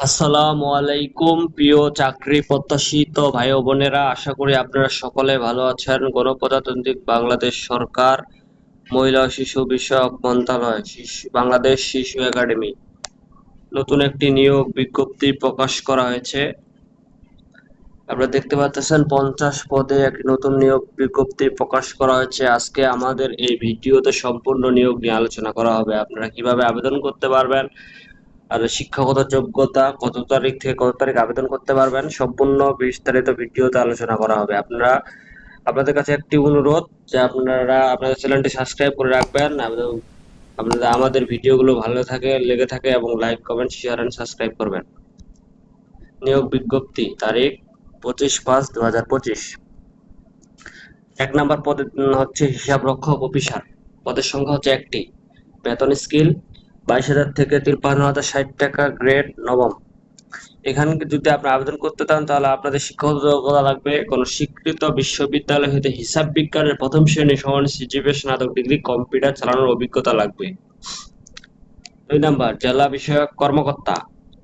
আসসালামু আলাইকুম, প্রিয় চাকরি প্রত্যাশিত ভাই বোনেরা। আশা করি আপনারা সকলে ভালো আছেন। গণপ্রজাতান্ত্রিক বাংলাদেশ সরকার, মহিলা শিশু বিষয়ক মন্ত্রণালয় বাংলাদেশ শিশু একাডেমি। নতুন একটি নিয়োগ বিজ্ঞপ্তি প্রকাশ করা হয়েছে। আপনারা দেখতে পাচ্ছেন, পঞ্চাশ পদে একটি নতুন নিয়োগ বিজ্ঞপ্তি প্রকাশ করা হয়েছে। আজকে আমাদের এই ভিডিওতে সম্পূর্ণ নিয়োগ নিয়ে আলোচনা করা হবে। আপনারা কীভাবে আবেদন করতে পারবেন? আর শিক্ষাগত যোগ্যতা কত তারিখ থেকে কত তারিখ আবেদন করতে পারবেন, সম্পূর্ণ বিস্তারিত ভিডিওতে আলোচনা করা হবে। আপনারা, আপনাদের কাছে একটি অনুরোধ যে আপনারা আপনাদের চ্যানেলটি সাবস্ক্রাইব করে রাখবেন আপনাদের, আমাদের ভিডিওগুলো ভালো থাকে, লেগে থাকে এবং like, comment share and subscribe করবেন। নিয়োগ বিজ্ঞপ্তি তারিখ পঁচিশ পাঁচ দু হাজার পঁচিশ। এক নাম্বার পদে হচ্ছে হিসাব রক্ষক অফিসার। পদের সংখ্যা হচ্ছে একটি। বেতন স্কিল বাইশ হাজার থেকে তিপ্পান্ন হাজার ষাট টাকা গ্রেড নবম। এখানে যদি আপনি আবেদন করতে চান, তাহলে আপনাদের শিক্ষাগত যোগ্যতা লাগবে। কোন স্বীকৃত বিশ্ববিদ্যালয় হতে হিসাব বিজ্ঞানের প্রথম শ্রেণি সমান সিজিপি স্নাতক ডিগ্রি কম্পিউটার চালানোর অভিজ্ঞতা লাগবে। দুই নাম্বার, জেলা বিষয়ক কর্মকর্তা।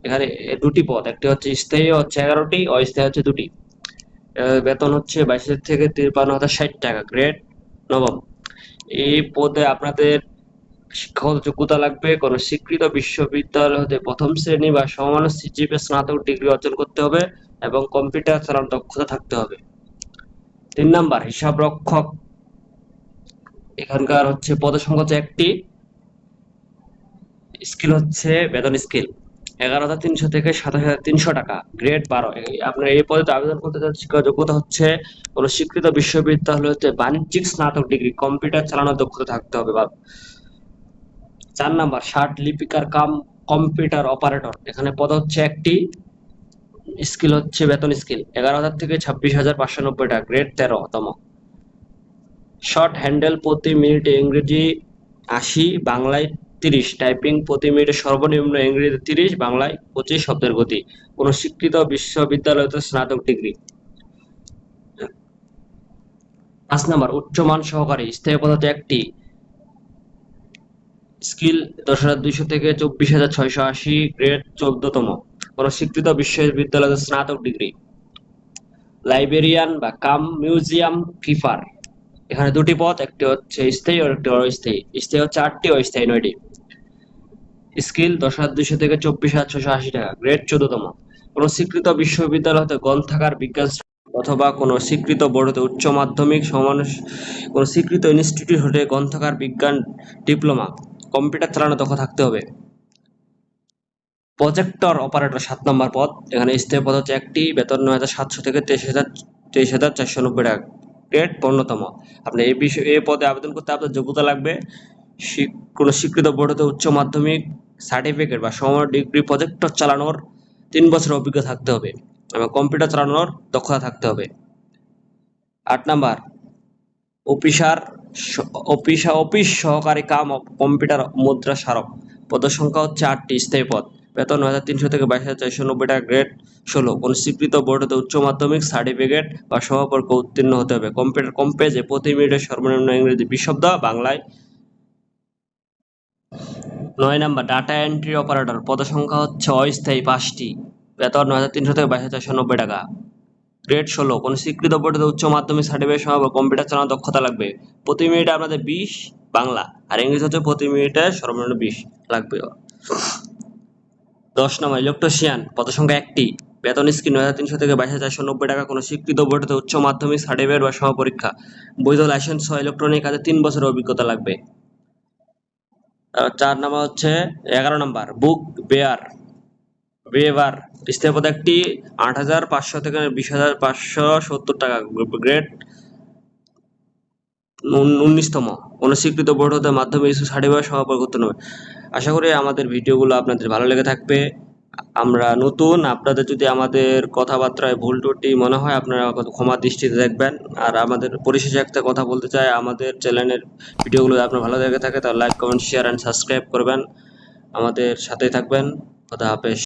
এখানে দুটি পদ, একটি হচ্ছে স্থায়ী হচ্ছে এগারোটি, অস্থায়ী হচ্ছে দুটি। বেতন হচ্ছে বাইশ থেকে তিপ্পান্ন হাজার ষাট টাকা গ্রেড নবম। এই পদে আপনাদের শিক্ষাগত যোগ্যতা লাগবে, কোন স্বীকৃত বিশ্ববিদ্যালয় হতে প্রথম শ্রেণি বা সমান সিজিপি স্নাতক ডিগ্রি অর্জন করতে হবে এবং কম্পিউটার চালানোর দক্ষতা থাকতে হবে। তিন নাম্বার, হিসাব রক্ষক। এখানকার হচ্ছে পদের সংখ্যা হচ্ছে একটি। স্কিল হচ্ছে বেতন স্কিল। এগারো হাজার তিনশো থেকে সাতাশ হাজার তিনশো টাকা, গ্রেড বারো। আপনার এই পদে আবেদন করতে শিক্ষা যোগ্যতা হচ্ছে কোন স্বীকৃত বিশ্ববিদ্যালয় হতে বাণিজ্যিক স্নাতক ডিগ্রি, কম্পিউটার চালানোর দক্ষতা থাকতে হবে বা চার নাম্বার, ষাট লিপিকার কাম কম্পিউটার অপারেটর। এখানে পদ হচ্ছে একটি, স্কিল হচ্ছে বেতন স্কিল। এগারো হাজার থেকে ছাব্বিশ হাজার পাঁচশো নব্বই টাকা গ্রেড তেরো তম শর্ট হ্যান্ডেল প্রতি মিনিটে ইংরেজি আশি, বাংলায় তিরিশ। টাইপিং প্রতি মিনিটে সর্বনিম্ন ইংরেজি তিরিশ, বাংলায় পঁচিশ শব্দের গতি। কোন স্বীকৃত বিশ্ববিদ্যালয়তে স্নাতক ডিগ্রি। পাঁচ নাম্বার, উচ্চমান সহকারী। স্থায়ী পদার্থ একটি স্কিল দশ হাজার দুইশো থেকে চব্বিশ হাজার ছয়শো আশি গ্রেড চোদ্দতম। কোন স্বীকৃত বিশ্ববিদ্যালয়ের স্নাতক ডিগ্রি লাইব্রেরিয়ান বা কাম মিউজিয়াম কিপার এখানে দুটি পথ, একটি হচ্ছে স্থায়ী আর একটি অস্থায়ী। স্থায়ী হচ্ছে আটটি, অস্থায়ী নয়টি। স্কিল দশ হাজার দুইশো থেকে চব্বিশ হাজার ছশো আশি টাকা গ্রেড চোদ্দতম। কোন স্বীকৃত বিশ্ববিদ্যালয় হতে গ্রন্থাগার, বিজ্ঞান অথবা কোন স্বীকৃত বোর্ড হতে উচ্চ মাধ্যমিক সমান কোন স্বীকৃত ইনস্টিটিউট হতে গ্রন্থাগার, বিজ্ঞান ডিপ্লোমা কম্পিউটার চালানো দক্ষ থাকতে হবে। প্রজেক্টর অপারেটর সাত নম্বর পদ। এখানে স্থায়ী পদ হচ্ছে একটি, বেতন নয় হাজার সাতশো থেকে তেইশ হাজার তেইশ হাজার চারশো নব্বই টাকা। গ্রেড পণ্যতম আপনি এই বিষয়ে, এই পদে আবেদন করতে আপনার যোগ্যতা লাগবে। কোনো স্বীকৃত বোর্ড হতে উচ্চ মাধ্যমিক সার্টিফিকেট বা সমান ডিগ্রি প্রজেক্টর চালানোর তিন বছর অভিজ্ঞতা থাকতে হবে। এবং কম্পিউটার চালানোর দক্ষতা থাকতে হবে। আট নাম্বার অফিসার অফিস অফিস সহকারী কাম কম্পিউটার মুদ্রা স্মারক। পদের সংখ্যা হচ্ছে আটটি, স্থায়ী পদ। বেতন নয় হাজার তিনশো থেকে বাইশ হাজার চারশো নব্বই টাকা, গ্রেড ষোলো। কোন স্বীকৃত বোর্ড হতে উচ্চ মাধ্যমিক, সার্টিফিকেট বা সহপর্ক উত্তীর্ণ হতে হবে। কম্পিউটার কম পেজে প্রতি মিনিটে সর্বনিম্ন ইংরেজি বিশ শব্দ বাংলায় নয় নাম্বার, ডাটা এন্ট্রি অপারেটর। পদের সংখ্যা হচ্ছে অস্থায়ী পাঁচটি। বেতন নয় হাজার তিনশো থেকে বাইশ হাজার চারশো নব্বই টাকা। গ্রেড ষোলো, কোন স্বীকৃত বোর্ডে উচ্চ মাধ্যমিক সার্টিফিকেট সহ কম্পিউটার চালানোর দক্ষতা লাগবে। প্রতি মিনিটে আপনাদের বিশ, বাংলা। আর ইংরেজি হচ্ছে প্রতি মিনিটে সর্বনিম্ন বিশ লাগবে। দশ নম্বর ইলেকট্রিশিয়ান পদসংখ্যা একটি। বেতন স্কিম নয় হাজার তিনশো থেকে বাইশ হাজার চারশো নব্বই টাকা, কোনো স্বীকৃত বোর্ডে উচ্চ মাধ্যমিক সার্টিফিকেট বা সমপরীক্ষা বৈধ লাইসেন্স সহ ইলেকট্রনিক কাজে তিন বছরের অভিজ্ঞতা লাগবে। চার নাম্বার হচ্ছে, এগারো নম্বর বুক বেয়ার স্থায়ী পদ একটি আট হাজার পাঁচশো থেকে বিশ হাজার পাঁচশো সত্তর টাকা গ্রেড উনিশতম। অনুস্বীকৃত স্বীকৃত বোর্ড হতে মাধ্যমিক স্কুল সার্টিফিকেট সমাপন করতে হবে আশা করি আমাদের ভিডিওগুলো আপনাদের ভালো লেগে থাকবে। আমরা নতুন, আপনাদের যদি আমাদের কথাবার্তায় ভুল ত্রুটি মনে হয়, আপনারা ক্ষমা দৃষ্টিতে দেখবেন। আর আমাদের পরিশেষে একটা কথা বলতে চাই, আমাদের চ্যানেলের ভিডিওগুলো আপনার ভালো লেগে থাকে, তাহলে like comment share and subscribe করবেন। আমাদের সাথেই থাকবেন। খোদা হাফেজ।